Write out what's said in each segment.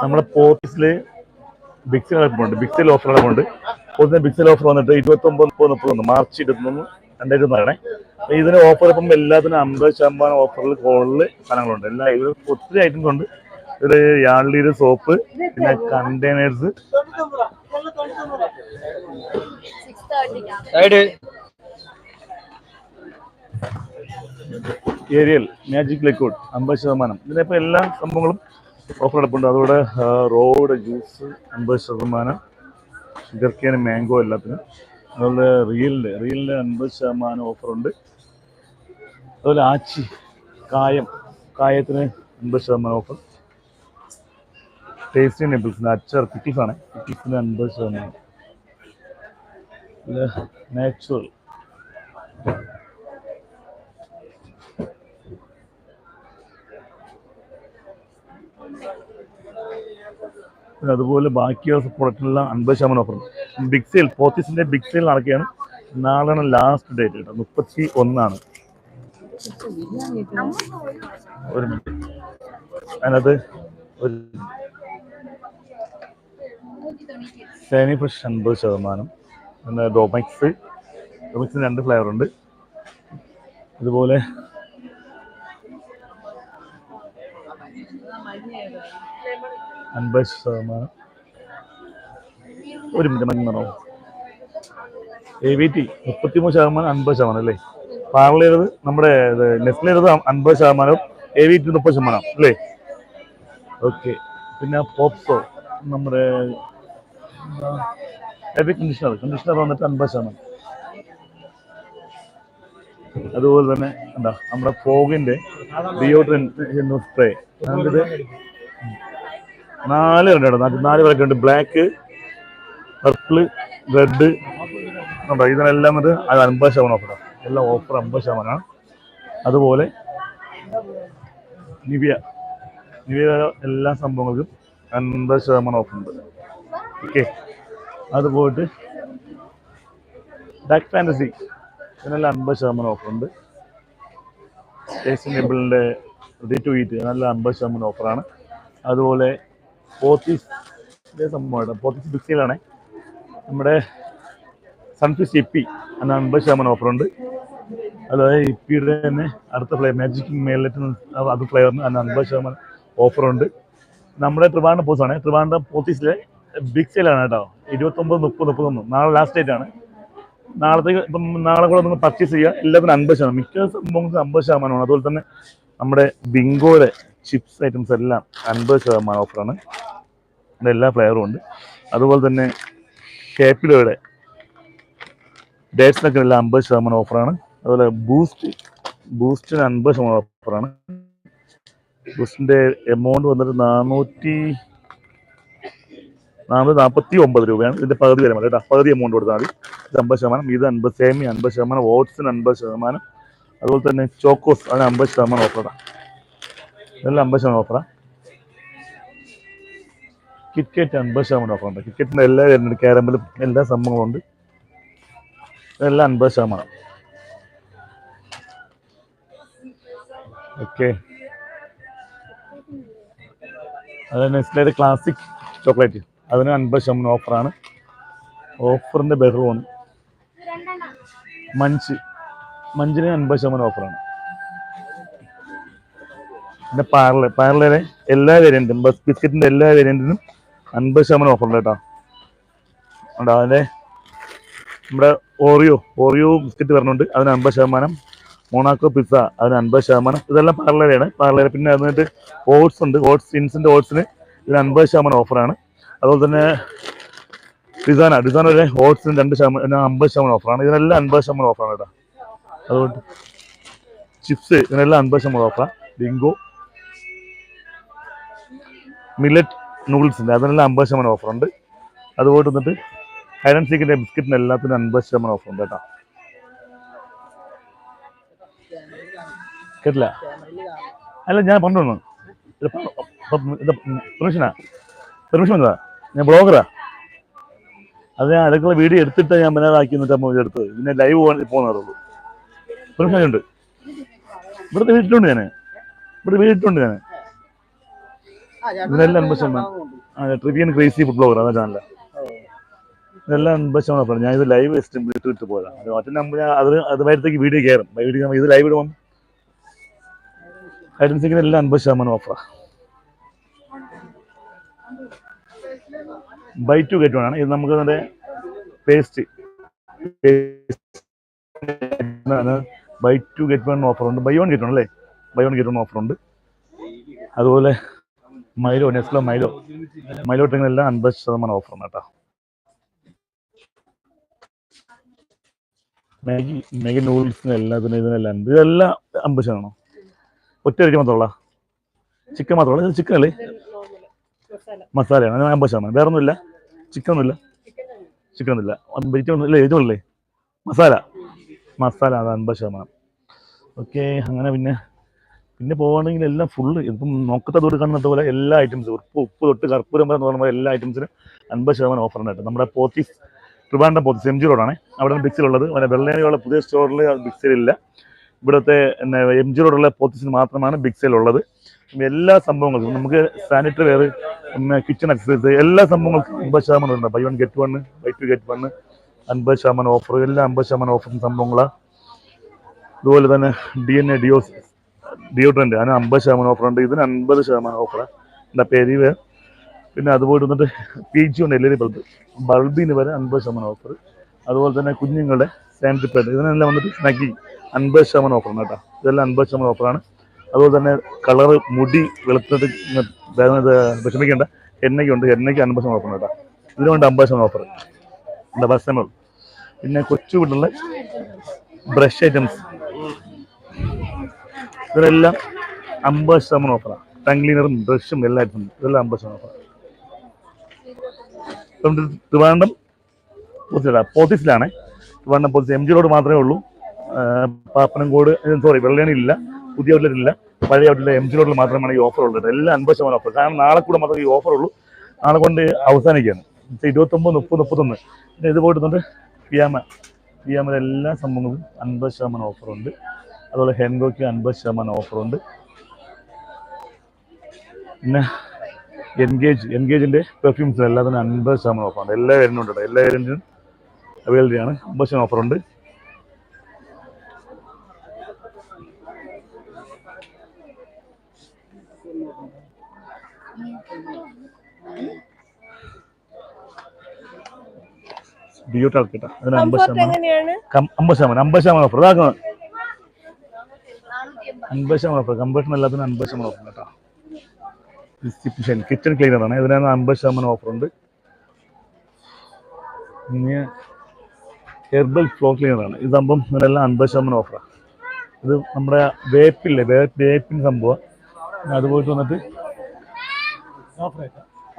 നമ്മുടെ പോർട്ടിസിൽ ബിക്സൽ അടക്കമുണ്ട് ബിക്സൽ ഓഫർ നടപ്പുണ്ട് പൊതുവെ ബിക്സിൽ ഓഫർ വന്നിട്ട് ഇരുപത്തി ഒമ്പത് മുപ്പത് മാർച്ച് ഇരുപത്തൊന്ന് രണ്ടായിരത്തി ഒന്നാണേ ഇതിന് ഓഫർ ഇപ്പം എല്ലാത്തിനും അമ്പത് ശതമാനം ഓഫറിൽ കോളിൽ സാധനങ്ങളുണ്ട്. എല്ലാ ഇതിൽ ഒത്തിരി ഐറ്റംസ് ഉണ്ട്. ഇതിൽ യാളിയുടെ സോപ്പ് പിന്നെ containers side Ariel magic liquid അമ്പത് ശതമാനം. ഇതിനിപ്പോൾ എല്ലാ സംഭവങ്ങളും ഓഫർ എടുപ്പുണ്ട്. അതുകൂടെ റോഡ് ജ്യൂസ് അമ്പത് ശതമാനം ഷുഗർ മാംഗോ എല്ലാത്തിനും. അതുപോലെ റിയലിന്റെ റിയലിന്റെ അൻപത് ശതമാനം ഓഫറുണ്ട് അതുപോലെ ആച്ചി കായം കായത്തിന് അൻപത് ശതമാനം ഓഫർ ടേസ്റ്റി നെബിൾസിന് അച്ചാർ പിക്കിൾസാണ് പിക്കിൾസിന് അൻപത് ശതമാനം. നാച്ചുറൽ പിന്നെ അതുപോലെ ബാക്കിയുള്ള പ്രൊഡക്റ്റിനെല്ലാം അൻപത് ശതമാനം ഓഫർ ബിഗ് സെയിൽ പോത്തീസിന്റെ ബിഗ് സെയിൽ നടക്കുകയാണ്. നാളെയാണ് ലാസ്റ്റ് ഡേറ്റ് കേട്ടോ. മുപ്പത്തി ഒന്നാണ് ഒരു മിനിറ്റ് അതിനകത്ത് ഒരു സേനി ഫ്രഷ് അൻപത് ശതമാനം. പിന്നെ ഡോമിക്സ് ഡോമിക്സിന് രണ്ട് ഫ്ലേവർ ഉണ്ട്. അതുപോലെ അൻപത് ശതമാനം. ഒരു മിനിറ്റ് മഞ്ഞോ എ വി ടി മുപ്പത്തിമൂന്ന് ശതമാനം അൻപത് ശതമാനം അല്ലേ? പാർലേത് നമ്മുടെ നെസ്ലേത് അൻപത് ശതമാനം എ വി ടി മുപ്പത് ശതമാനം അല്ലേ? ഓക്കെ പിന്നെ പോപ്സോ നമ്മുടെ ഹെവി കണ്ടീഷണർ കണ്ടീഷണർ വന്നിട്ട് അൻപത് ശതമാനം. അതുപോലെ തന്നെ എന്താ നമ്മുടെ ഫോഗിന്റെ ഇത് നാല് കേട്ടോ നാല് വിലക്ക് ഉണ്ട് ബ്ലാക്ക് പർപ്പിൾ റെഡ് ഉണ്ടോ ഇതിനെല്ലാം വന്നിട്ട് അത് അൻപത് ശതമാനം ഓഫറാണ് എല്ലാം ഓഫർ അമ്പത് ശതമാനമാണ് അതുപോലെ നിവിയ നിവിയ എല്ലാ സംഭവങ്ങൾക്കും അൻപത് ശതമാനം ഓഫർ ഉണ്ട്. ഓക്കെ. അത് ഡാക് ഫാന്റസി ഇതിനെല്ലാം അൻപത് ശതമാനം ഓഫർ ഉണ്ട്. ടേസ്റ്റ് നേബിളിന്റെ റെഡി ടു ഈറ്റ് നല്ല അൻപത് ശതമാനം ഓഫറാണ് അതുപോലെ പോത്തീസ് ഇതേ സംഭവമാണ് പോത്തീസ് ബിക്സിയിലാണ് നമ്മുടെ സൺഫിസ് ഇപ്പി അതിന് അൻപത് ശതമാനം ഓഫറുണ്ട് അതായത് ഇപ്പിയുടെ തന്നെ അടുത്ത ഫ്ലേവർ മാജിക് മേലിട്ട് അത് ഫ്ലേവറിന് അതിന് അൻപത് ശതമാനം ഓഫറുണ്ട് നമ്മുടെ ട്രിവാൻഡ്രം പോസാണ് ട്രിവാൻഡ്രം പോത്തീസിലെ ബിഗ് സെയിലാണ് കേട്ടോ. ഇരുപത്തൊമ്പത് മുപ്പത് മുപ്പത്തൊന്ന് നാളെ ലാസ്റ്റ് ഡേറ്റ് ആണ്. നാളത്തേക്ക് ഇപ്പം നാളെ കൂടെ നിങ്ങൾ പർച്ചേസ് ചെയ്യുക എല്ലാത്തിനും അൻപത് ശതമാനം. മിക്ക സംഭവങ്ങൾക്ക് അമ്പത് ശതമാനമാണ്. അതുപോലെ തന്നെ നമ്മുടെ ബിങ്കോയുടെ ചിപ്സ് ഐറ്റംസ് എല്ലാം അൻപത് ശതമാനം ഓഫറാണ് ഇതിന്റെ എല്ലാ ഫ്ലേവറും ഉണ്ട്. അതുപോലെ തന്നെ കേപ്പിലോയുടെ ഡേറ്റ്സിനൊക്കെ എല്ലാം അമ്പത് ശതമാനം ഓഫറാണ് അതുപോലെ ബൂസ്റ്റ് ബൂസ്റ്റിന് അൻപത് ശതമാനം ഓഫറാണ് ബൂസ്റ്റിന്റെ എമൗണ്ട് വന്നിട്ട് നാനൂറ്റി നാനൂറ്റി നാൽപ്പത്തി ഒമ്പത് രൂപയാണ്. ഇതിന്റെ പകുതി വരെ കേട്ടോ. പകുതി എമൗണ്ട് കൊടുത്താൽ മതി. ഇത് അമ്പത് ശതമാനം ഇത് അൻപത് സേമി അൻപത് ശതമാനം ഓട്സിന് അൻപത് ശതമാനം അതുപോലെ തന്നെ ചോക്കോസ് അതിന് അമ്പത് ശതമാനം ഓഫറാണ് ഇതെല്ലാം അമ്പത് ശതമാനം ഓഫറാണ് കിറ്റ്കറ്റ് അൻപത് ശതമാനം ഓഫറുണ്ട് കിറ്റ്കറ്റിന്റെ എല്ലാ വരുന്നുണ്ട് ക്യാരമ്പലും എല്ലാ സംഭവങ്ങളും ഉണ്ട്. ഇതെല്ലാം അൻപത് ശതമാനം. ഓക്കെ അത് നെസ്ലയുടെ ക്ലാസിക് ചോക്ലേറ്റ് അതിന് അൻപത് ശതമാനം ഓഫറാണ്. ഓഫറിന്റെ ബെഡ്റൂമാണ് മഞ്ച്. മഞ്ചിന് അൻപത് ശതമാനം ഓഫറാണ്. പിന്നെ പാർല പാർലറെ എല്ലാ വേരിയന്റും ബസ് ബിസ്ക്കറ്റിന്റെ എല്ലാ വേരിയന്റിനും അൻപത് ശതമാനം ഓഫറുണ്ട് കേട്ടോ. ഉണ്ട് അതിന്റെ നമ്മുടെ ഓറിയോ ഓറിയോ ബിസ്ക്കറ്റ് വരുന്നുണ്ട് അതിന് അൻപത് ശതമാനം. മോണാക്കോ പിസ്സ അതിന് അൻപത് ശതമാനം. ഇതെല്ലാം പാർലറാണ് പാർലയുടെ പിന്നെ അതിനായിട്ട് ഓട്സ് ഉണ്ട്. ഓട്സ് ഇൻസിന്റെ ഓട്സിന് ഇതിന് അൻപത് ശതമാനം ഓഫറാണ്. അതുപോലെ തന്നെ ഡിസാന ഒരു ഹോട്ട്സിന് രണ്ട് ശതമാനം അമ്പത് ശതമാനം ഓഫറാണ് ഇതിനെല്ലാം അൻപത് ശതമാനം ഓഫറാണ് കേട്ടോ അതുകൊണ്ട് ചിപ്സ് ഇതിനെല്ലാം അൻപത് ശതമാനം ഓഫറാണ് ബിങ്കോ മില്ലറ്റ് നൂഡിൽസിന്റെ അതിനെല്ലാം അമ്പത് ശതമാനം ഓഫറുണ്ട് അതുപോലെ വന്നിട്ട് ഐരൺ സീക്കിന്റെ ബിസ്ക്കറ്റിന് എല്ലാത്തിനും അൻപത് ശതമാനം ഓഫറുണ്ട് കേട്ടോ കേട്ടില്ല അല്ല ഞാൻ പറഞ്ഞു പെർമിഷനാ പെർമിഷൻ വന്നതാ ഞാൻ ബ്ലോഗറാ. അത് ഞാൻ അടുക്കള വീഡിയോ എടുത്തിട്ട് ഞാൻ പിന്നെ ആക്കി എന്നിട്ട് അമ്മ എടുത്തത്. പിന്നെ ലൈവ് പോകാൻ പോകുന്നതുള്ളൂ ഒരു ഇവിടുത്തെ വീട്ടിലുണ്ട് ഞാൻ ഇവിടെ വീട്ടിലുണ്ട് ഞാൻ ഇതിനെല്ലാം അൻപത് ശതമാനം. ക്രേസി ഫുഡ് ബ്ലോഗർ അതാ ചാനല ഇതെല്ലാം അൻപത് ശതമാനം ഞാൻ ഇത് ലൈവ് ഇട്ട് ഇട്ട് പോയതാണ് അത് മറ്റേ നമ്പർ ഞാൻ അത് അതുമായിരത്തേക്ക് വീഡിയോ കയറും. വീഡിയോ ഇത് ലൈവ് ഇടുമ്പോൾ ഹൈഡൻസിക്കിന് എല്ലാം അൻപത് ശതമാനം ഓഫറാണ് ബൈ ടു ഗെറ്റ് വൺ ആണ്. ഇത് നമുക്ക് നല്ല paste buy two get one offer ഉണ്ട്. ബൈ വൺ ഗെറ്റ് വൺ അല്ലേ? Buy one get one offer ഉണ്ട്. അതുപോലെ മൈലോ നെസ്ലോ മൈലോ മൈലോ ട്രിങ്ങിനെല്ലാം അൻപത് ശതമാനം ഓഫർ ഉണ്ട് കേട്ടോ. മാഗി മാഗി നൂഡിൽസിന് എല്ലാത്തിനും ഇതിനെല്ലാം അൻപത് ഇതെല്ലാം അമ്പത് ശതമാനം. ഒറ്റ അടിക്ക് മാത്രമുള്ള ചിക്കൻ മാത്രമുള്ള ചിക്കൻ അല്ലേ? മസാലയാണ്? അമ്പത് ശതമാനം. വേറെ ഒന്നുമില്ല ചിക്കൻ ഒന്നുമില്ല ചിക്കൻ ഒന്നുമില്ല വെജിറ്റബിൾ ഇതുള്ളേ മസാല. മസാല അത് അൻപത് ശതമാനം. ഓക്കെ അങ്ങനെ പിന്നെ പിന്നെ പോവുകയാണെങ്കിൽ എല്ലാം ഫുള്ള് ഇപ്പം നോക്കത്തെ ദൂരം കാണുന്നത് പോലെ എല്ലാ ഐറ്റംസും ഉപ്പ് ഉപ്പ് തൊട്ട് കർപ്പൂരം വരെ എന്ന് പറയുമ്പോൾ എല്ലാ ഐറ്റംസിനും അൻപത് ശതമാനം ഓഫർ ഉണ്ട് നമ്മുടെ പോത്തീസ് ട്രിവാൻഡം പോത്തീസ് എം ജി റോഡാണ് അവിടെ ബിക്സിലുള്ളത് പിന്നെ വെള്ളേനയുള്ള പുതിയ സ്റ്റോറിൽ ബിക്സിലില്ല ഇവിടുത്തെ എം ജി റോഡുള്ള പോത്തീസിന് മാത്രമാണ് ബിക്സിലുള്ളത് എല്ലാ സംഭവങ്ങൾക്കും. നമുക്ക് സാനിറ്ററി വെയർ പിന്നെ കിച്ചൺ അക്സസറീസ് എല്ലാ സംഭവങ്ങൾക്കും അമ്പത് ശതമാനം ഉണ്ട്. Buy one get one buy two get one അൻപത് ശതമാനം ഓഫർ എല്ലാ അമ്പത് ശതമാനം ഓഫറും സംഭവങ്ങളാണ് അതുപോലെ തന്നെ D N A deos deodorant അതിന് അമ്പത് ശതമാനം ഓഫർ ഉണ്ട്. ഇതിന് അൻപത് ശതമാനം ഓഫറാണ് എന്താ പേര്? പിന്നെ അതുപോലെ വന്നിട്ട് പി ജി ഉണ്ട് എൽ ബൾബ് ബൾബിന് വരെ അൻപത് ശതമാനം ഓഫർ അതുപോലെ തന്നെ കുഞ്ഞുങ്ങളുടെ സാനിറ്ററി പാഡ് ഇതിനെല്ലാം വന്നിട്ട് സ്നഗി അൻപത് ശതമാനം ഓഫറാണ് കേട്ടോ. ഇതെല്ലാം അൻപത് ശതമാനം ഓഫറാണ് അതുപോലെ തന്നെ കളർ മുടി വെളുത്തത് വിഷമിക്കേണ്ട. എണ്ണയ്ക്കുണ്ട്. എണ്ണയ്ക്ക് അൻപത് ശതമാനം ഓഫർ കേട്ടോ. ഇതിനുണ്ട് അമ്പത് ശതമാനം ഓഫർ എന്താ ബസ് പിന്നെ കൊച്ചു വീട്ടിലുള്ള ബ്രഷ് ഐറ്റംസ് ഇതിനെല്ലാം അമ്പത് ശതമാനം ഓഫറാണ് ടങ് ക്ലീനറും ബ്രഷും എല്ലാ ഐറ്റംസും ഇതെല്ലാം അമ്പത് ശതമാനം ഓഫറാണ് ഇപ്പം പോസിലാണ് പോത്തിലാണ് പോത്തീസിലാണ് ട്രിവാൻഡം എം ജി റോഡ് മാത്രമേ ഉള്ളൂ. പാപ്പനംകോട് സോറി വെള്ളയാണ് ഇല്ല. പുതിയ ഔട്ട്ലെറ്റില്ല പഴയ ഔട്ട്ലെറ്റ് എം ജി റോഡിൽ മാത്രമാണ് ഈ ഓഫർ ഉള്ളത്. എല്ലാം അൻപത് ശതമാനം ഓഫർ കാരണം നാളെ കൂടെ മാത്രമേ ഈ ഓഫർ ഉള്ളൂ. നാളെ കൊണ്ട് അവസാനിക്കുകയാണ്. ഇരുപത്തൊമ്പത് മുപ്പത് മുപ്പത്തൊന്ന്. പിന്നെ ഇത് പോയിട്ടുണ്ട് പിയാമ പിയാമയുടെ എല്ലാ സംഭവങ്ങളും അൻപത് ശതമാനം ഓഫറുണ്ട് അതുപോലെ ഹെൻഗോയ്ക്ക് അൻപത് ശതമാനം ഓഫറുണ്ട് പിന്നെ എൻഗേജ് എൻഗേജിന്റെ പെർഫ്യൂംസ് എല്ലാത്തിനും അൻപത് ശതമാനം ഓഫറുണ്ട് എല്ലാ വേരന്റും ഉണ്ട് എല്ലാ വേരിയന്റിനും അവൈലബിൾ ആണ്. അമ്പത് ശതമാനം ഓഫറുണ്ട് ബിയോട്ട് ആൾക്കിട്ട അതിന് അമ്പത് ശതമാനം. കം- അമ്പത് ശതമാനം അമ്പത് ശതമാനം ഓഫർ ഇതാക്കുന്നത് അൻപത് ശതമാനം ഓഫർ കമ്പ്യൂട്ടർ എല്ലാത്തിനും അൻപത് ശതമാനം ഓഫർ കേട്ടോ. കിച്ചൺ കിച്ചൺ ക്ലീനർ ആണ്. ഇതിനകത്ത് അമ്പത് ശതമാനം ഓഫർ ഉണ്ട്. പിന്നെ ഹെർബൽ ഫ്ലോ ക്ലീനർ ആണ്. ഇതാകുമ്പം ഇതിനെല്ലാം അൻപത് ശതമാനം ഓഫറാണ് ഇത് നമ്മുടെ വേപ്പില്ലേ? വേ വേപ്പിൻ സംഭവം. അത് പോയിട്ട് വന്നിട്ട്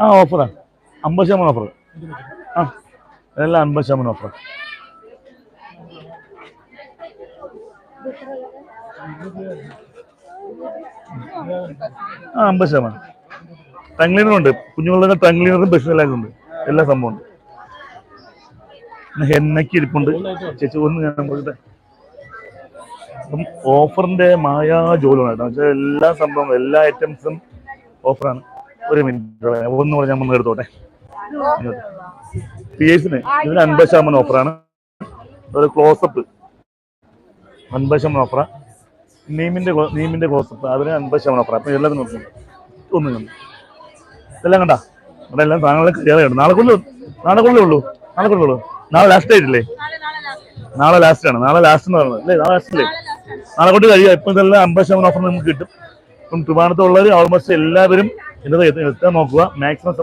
ആ ഓഫറാണ് അമ്പത് ശതമാനം ഓഫർ ആ. ഇതെല്ലാം അൻപത് ശതമാനം ഓഫർ ആ അമ്പത് ശതമാനം. ടങ് ക്ലീനറും ഉണ്ട്. കുഞ്ഞുങ്ങളുടെ ടങ് ക്ലീനറും എല്ലാം ഉണ്ട്. എല്ലാ സംഭവം ഉണ്ട്. എന്നൊക്കെ ഇരിപ്പുണ്ട്. ചേച്ചി ഒന്ന് ഞാൻ അപ്പം ഓഫറിന്റെ മായാ ജോലിയാണ് കേട്ടോ. എല്ലാ സംഭവം എല്ലാ ഐറ്റംസും ഓഫറാണ് ഒരു മിനിറ്റ് ഒന്ന് പറഞ്ഞാൽ ഞാൻ വന്ന് എടുത്തോട്ടെ. പി എസിന് ഇതിന് അൻപത് ശതമാനം ഓഫറാണ് ഒരു ക്ലോസപ്പ് അൻപത് ശതമാനം ഓഫറാണ് നീമിന്റെ നീമിന്റെ ക്ലോസപ്പ് അതിന് അൻപത് ശതമാനം ഓഫറാണ് അപ്പം എല്ലാത്തിനും നോക്കും ഒന്നും കണ്ടു ഇതെല്ലാം കണ്ട? ഇവിടെ എല്ലാം സാധനങ്ങളൊക്കെ കയറിയുണ്ട് നാളെ കൊണ്ട് നാളെ കൊണ്ടേ ഉള്ളൂ. നാളെ കൊണ്ടേ ഉള്ളൂ. നാളെ ലാസ്റ്റ് ആയിട്ടില്ലേ നാളെ ലാസ്റ്റ് ആണ്. നാളെ ലാസ്റ്റ് എന്ന് പറയുന്നത്. അല്ലേ നാളെ ലാസ്റ്റ് അല്ലേ നാളെ കൊണ്ട് കഴിയുക. ഇപ്പം ഇതെല്ലാം അമ്പത് ശതമാനം ഓഫർ നമുക്ക് കിട്ടും. ഇപ്പം ട്രിവാണത്തുള്ളവർ ഓൾമോസ്റ്റ് എല്ലാവരും എന്താ എത്ത- എത്താൻ നോക്കുക. മാക്സിമം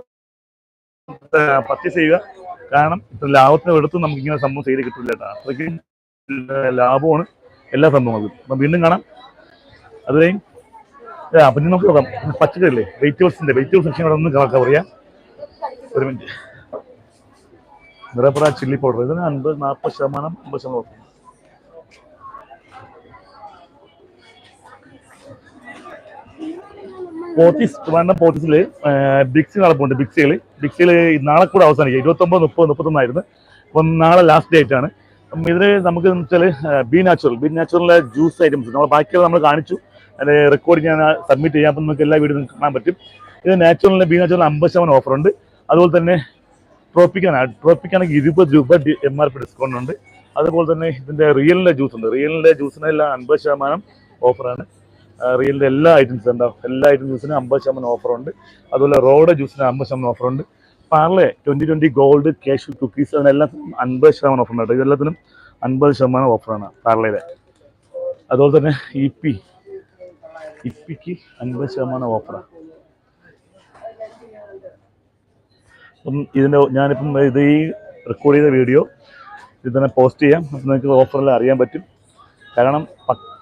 പർച്ചേസ് ചെയ്യുക. കാരണം ഇത്ര ലാഭത്തിന് എടുത്ത് നമുക്ക് ഇങ്ങനെ സംഭവം ചെയ്ത് കിട്ടില്ല കേട്ടോ. അത്രയ്ക്ക് ലാഭമാണ് എല്ലാ സംഭവങ്ങൾക്കും. അപ്പം വീണ്ടും കാണാം. അതുവരെയും ആ പിന്നെ നമുക്ക് നോക്കാം. പച്ചക്കറില്ലേ വെജിറ്റബിൾസിന്റെ വെജിറ്റബിൾ സെക്ഷൻ ഇവിടെ ഒന്ന് കണക്കാ പറയാം. ഒരു മിനിറ്റ് നിറപ്പുറ ചില്ലി പൗഡർ ഇതിന് അൻപത് നാൽപ്പത് ശതമാനം അമ്പത് ശതമാനം പോത്തീസ് ട്രിവാൻഡ്രം പോത്തീസിൽ ബിക്സി നടപ്പുണ്ട് ബിക്സികൾ ബിക്സിയിൽ നാളെ കൂടെ അവസാനിക്കുക ഇരുപത്തൊമ്പത് മുപ്പത് മുപ്പത്തൊന്നായിരുന്നു. അപ്പം നാളെ ലാസ്റ്റ് ഡേറ്റ് ആണ്. അപ്പം ഇതിൽ നമുക്ക് വെച്ചാൽ ബി നാച്ചുറൽ. ബി നാച്ചുറലിലെ ജ്യൂസ് ഐറ്റംസ് നമ്മൾ ബാക്കിയുള്ള നമ്മൾ കാണിച്ചു. അതിന്റെ റെക്കോർഡ് ഞാൻ സബ്മിറ്റ് ചെയ്യാം. അപ്പം നിങ്ങൾക്ക് എല്ലാ വീഡിയോ കാണാൻ പറ്റും. ഇത് നാച്ചുറലിന്റെ ബി നാച്ചുറൽ അമ്പത് ശതമാനം ഓഫറുണ്ട് അതുപോലെ തന്നെ ട്രോപ്പിക്കാണ് ട്രോപ്പിക്കാണെങ്കിൽ ഇരുപത് രൂപ എം ആർ പി ഡിസ്കൗണ്ട് ഉണ്ട്. അതുപോലെ തന്നെ ഇതിന്റെ റിയലിന്റെ ജ്യൂസ് ഉണ്ട്. റിയലിന്റെ ജ്യൂസിനെല്ലാം അൻപത് ശതമാനം ഓഫറാണ് റിയലിന്റെ എല്ലാ ഐറ്റംസും ഉണ്ടാവും എല്ലാ ഐറ്റം ജ്യൂസിനും അമ്പത് ശതമാനം ഓഫറുണ്ട് അതുപോലെ റോഡ് ജ്യൂസിന് അമ്പത് ശതമാനം ഓഫറുണ്ട് Parle twenty twenty gold cash cookies അതിനെല്ലാം അൻപത് ശതമാനം ഓഫറുണ്ട് കേട്ടോ ഇതെല്ലാത്തിനും അൻപത് ശതമാനം ഓഫറാണ് പാർലയുടെ അതുപോലെ തന്നെ ഇ പി ഇപ്പിക്ക് അൻപത് ശതമാനം ഓഫറാണ് അപ്പം ഇതിന്റെ ഞാനിപ്പം ഇത് ഈ റെക്കോർഡ് ചെയ്ത വീഡിയോ ഇതിനെ പോസ്റ്റ് ചെയ്യാം. അപ്പം നിങ്ങൾക്ക് ഓഫറെല്ലാം അറിയാൻ പറ്റും. കാരണം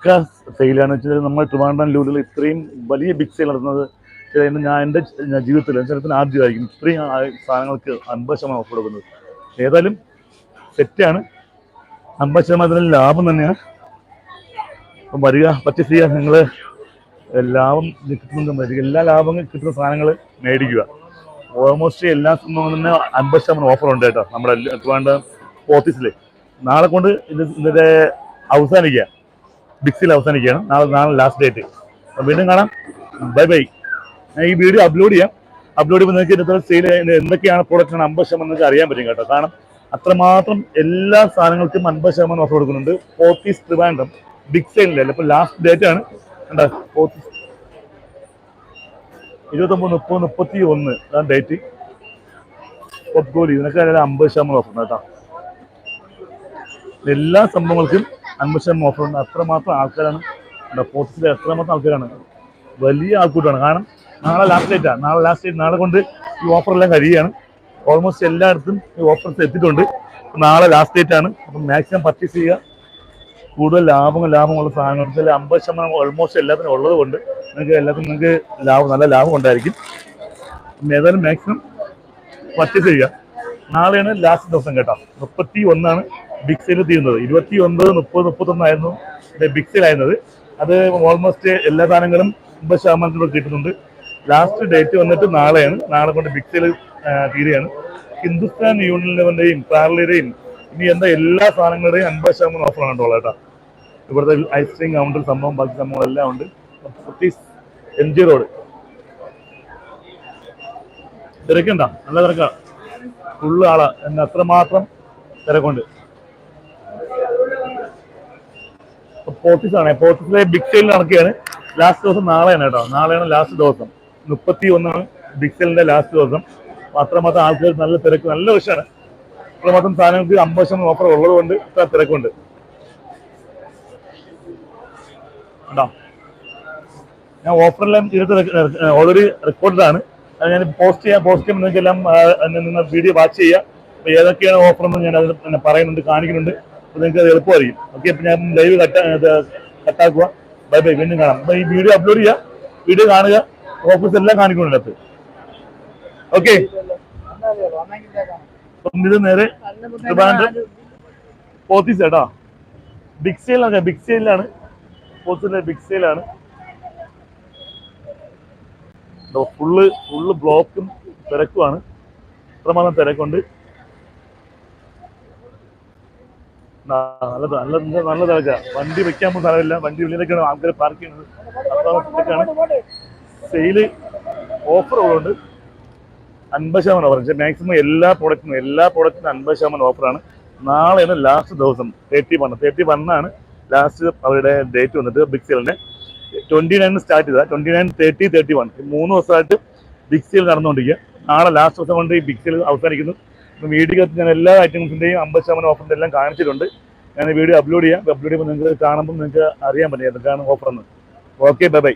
പക്ക സെയിലാണ് വെച്ചാൽ നമ്മൾ ട്രിവാൻഡ്രം ലൂലിൽ ഇത്രയും വലിയ ബിഗ് സെയിൽ നടത്തുന്നത് ഞാൻ എന്റെ ജീവിതത്തിൽ ചിലത്തിന് ആദ്യമായിരിക്കും ഇത്രയും സാധനങ്ങൾക്ക് അൻപത് ശതമാനം ഓഫർ കൊടുക്കുന്നത്. ഏതായാലും സെറ്റാണ് അമ്പത് ശതമാനത്തിന് ലാഭം തന്നെയാണ്. അപ്പം വരിക പർച്ചേസ് ചെയ്യുക നിങ്ങൾ ലാഭം കിട്ടുന്നതും വരിക. എല്ലാ ലാഭങ്ങളും കിട്ടുന്ന സാധനങ്ങൾ മേടിക്കുക. ഓൾമോസ്റ്റ് എല്ലാ സംഭവങ്ങളും തന്നെ അൻപത് ശതമാനം ഓഫർ ഉണ്ട് കേട്ടോ. നമ്മുടെ ട്രിവാൻഡ്രം ഓഫീസിൽ നാളെ കൊണ്ട് ഇത് ഇതിന്റെ അവസാനിക്കുക. ബിക്സിൽ അവസാനിക്കുകയാണ്. നാളെ നാളെ ലാസ്റ്റ് ഡേറ്റ് വീണ്ടും കാണാം. ബൈ ബൈ ഞാൻ ഈ വീഡിയോ അപ്ലോഡ് ചെയ്യാം. അപ്ലോഡ് ചെയ്യുമ്പോൾ നിങ്ങൾക്ക് ഇതിനകത്ത് സെയിൽ എന്തൊക്കെയാണ് പ്രൊഡക്ഷൻ അമ്പത് ശതമാനം നിങ്ങൾക്ക് അറിയാൻ പറ്റും കേട്ടോ. കാരണം അത്രമാത്രം എല്ലാ സാധനങ്ങൾക്കും അൻപത് ശതമാനം ഓഫർ കൊടുക്കുന്നുണ്ട്. ഫോർട്ടീസ് ട്രിവാൻഡ്രം ബിഗ് സെയിലിന്റെ ഇപ്പോൾ ലാസ്റ്റ് ഡേറ്റ് ആണ്. കണ്ടോ? ഫോർട്ടീസ് ഇരുപത്തൊമ്പത് മുപ്പത് മുപ്പത്തി ഒന്ന് അതാണ് ഡേറ്റ് പൊപ്കോലി ഇതിനൊക്കെ അമ്പത് ശതമാനം ഓഫർ കേട്ടോ. എല്ലാ സംഭവങ്ങൾക്കും അൻപത് ഓഫർ അത്രമാത്രം ആൾക്കാരാണ് ഡെപ്പോസിറ്റിൽ എത്രമാത്രം ആൾക്കാരാണ്. വലിയ ആൾക്കൂട്ടാണ് കാരണം നാളെ ലാസ്റ്റ് ഡേറ്റാണ് നാളെ ലാസ്റ്റ് ഡേറ്റ് നാളെ കൊണ്ട് ഈ ഓഫറെല്ലാം കഴിയുകയാണ്. ഓൾമോസ്റ്റ് എല്ലായിടത്തും ഈ ഓഫർസ് എത്തിയിട്ടുണ്ട്. നാളെ ലാസ്റ്റ് ഡേറ്റ് ആണ്. അപ്പം മാക്സിമം പർച്ചേസ് ചെയ്യുക. കൂടുതൽ ലാഭങ്ങൾ ലാഭമുള്ള സാധനങ്ങൾ. അമ്പത് ശതമാനം ഓൾമോസ്റ്റ് എല്ലാത്തിനും ഉള്ളത് കൊണ്ട് നിങ്ങൾക്ക് എല്ലാത്തിനും നിങ്ങൾക്ക് ലാഭം നല്ല ലാഭം ഉണ്ടായിരിക്കും. ഏതായാലും മാക്സിമം പർച്ചേസ് ചെയ്യുക. നാളെയാണ് ലാസ്റ്റ് ദിവസം കേട്ടോ. മുപ്പത്തി ഒന്നാണ് ബിഗ് സെയിൽ തീരുന്നത് ഇരുപത്തി ഒൻപത് മുപ്പത് മുപ്പത്തൊന്നായിരുന്നു ബിഗ് സെയിൽ ആയിരുന്നത് അത് ഓൾമോസ്റ്റ് എല്ലാ സാധനങ്ങളും അമ്പത് ശതമാനത്തിലൂടെ കിട്ടുന്നുണ്ട്. ലാസ്റ്റ് ഡേറ്റ് വന്നിട്ട് നാളെയാണ്. നാളെ കൊണ്ട് ബിഗ് സെയിൽ തീരുകയാണ്. ഹിന്ദുസ്ഥാൻ യൂണിയനിലെയും പാർലയുടെയും ഇനി എന്താ എല്ലാ സാധനങ്ങളുടെയും അൻപത് ശതമാനം ഓഫറാണ് കേട്ടോ കേട്ടോ ഇവിടുത്തെ ഐസ്ക്രീം കൗണ്ടർ സംഭവം ബാക്കി സംഭവങ്ങളെല്ലാം ഉണ്ട്. ഉണ്ട് എം ജി റോഡ് തിരക്കുണ്ടോ? നല്ല തിരക്കാ. ഫുള്ള് ആളാ. എന്നെ അത്രമാത്രം തിരക്കുണ്ട്. പോർട്ടിസാണ് പോർട്ടിസിലെ ബിഗ് സെയിൽ നടക്കുകയാണ്. ലാസ്റ്റ് ദിവസം നാളെയാണ് കേട്ടോ. നാളെയാണ് ലാസ്റ്റ് ദിവസം. മുപ്പത്തി ഒന്നാണ് ബിഗ് സെയിലിന്റെ ലാസ്റ്റ് ദിവസം. അത്രമാത്രം ആൾക്കാർ നല്ല തിരക്ക് നല്ല വിഷയമാണ്. അത്രമാത്രം സാധനങ്ങൾക്ക് അമ്പത് ശതമാനം ഓഫർ ഉള്ളത് കൊണ്ട് ഇത്ര തിരക്കുണ്ട്. ഞാൻ ഓഫറെല്ലാം ഇരുപത്തി ഓൾറെഡി റെക്കോർഡാണ് അത് ഞാൻ പോസ്റ്റ് ചെയ്യാം പോസ്റ്റ് ചെയ്യുമ്പോൾ നിങ്ങൾക്ക് എല്ലാം നിങ്ങൾ വീഡിയോ വാച്ച് ചെയ്യുക അപ്പോൾ ഏതൊക്കെയാണ് ഓഫർ എന്ന് ഞാൻ അതിൽ പറയുന്നുണ്ട് കാണിക്കുന്നുണ്ട്. നിങ്ങൾക്ക് എളുപ്പമായിരിക്കും. ഓക്കെ അപ്പം ഞാൻ ലൈവ് കട്ട് കട്ടാക്കുക ബൈ ബൈ വീണ്ടും കാണാം. അപ്പം ഈ വീഡിയോ അപ്ലോഡ് ചെയ്യുക വീഡിയോ കാണുക ഓഫീസ് എല്ലാം കാണിക്കുന്നുണ്ട് അതിനകത്ത് ഓക്കെ ഇത് നേരെ ട്രിവാൻഡ്രം പോത്തീസ് കേട്ടോ ബിഗ് സെയിലാണ് ബിഗ് സെയിലാണ് ബിഗ് സെയിലാണ് ഫുള്ള് ഫുള്ള് ബ്ലോക്കും തിരക്കുമാണ് ഇത്രമാത്രം തിരക്കുണ്ട് ആ, നല്ല നല്ല നല്ല തിരക്കാ. വണ്ടി വെക്കാൻ പോലും സ്ഥലമില്ല. വണ്ടി ഉള്ളിലേക്കാണ് ആൾക്കാർ പാർക്ക് ചെയ്യുന്നത്. അത്രമാത്രം തിരക്കാണ് സെയിൽ ഓഫർ ഉള്ളതുകൊണ്ട് അൻപത് ശതമാനം ഓഫർ മാക്സിമം എല്ലാ പ്രോഡക്റ്റിനും എല്ലാ പ്രോഡക്റ്റിനും അൻപത് ശതമാനം ഓഫറാണ് നാളെയാണ് ലാസ്റ്റ് ദിവസം തേർട്ടി വൺ തേർട്ടി വണ്ണാണ് ലാസ്റ്റ് അവരുടെ ഡേറ്റ് വന്നിട്ട് ബിഗ് സെയിലിന്റെ ട്വന്റി നയൻ സ്റ്റാർട്ട് ചെയ്താൽ twenty nine thirty thirty one മൂന്ന് ദിവസമായിട്ട് ബിഗ് സെയിൽ നടന്നുകൊണ്ടിരിക്കുക. നാളെ ലാസ്റ്റ് ദിവസം കൊണ്ട് ഈ ബിഗ് സെയിൽ അവസാനിക്കുന്നു. അപ്പം വീഡിയോ ഞാൻ എല്ലാ ഐറ്റംസിന്റെയും അമ്പത് ശതമാനം ഓഫറിന്റെ എല്ലാം കാണിച്ചിട്ടുണ്ട്. ഞാൻ വീഡിയോ അപ്ലോഡ് ചെയ്യാം. അപ്ലോഡ് ചെയ്യുമ്പോൾ നിങ്ങൾക്ക് കാണുമ്പോൾ നിങ്ങൾക്ക് അറിയാൻ പറ്റും എന്തൊക്കെയാണ് ഓഫർ എന്ന്. Okay bye bye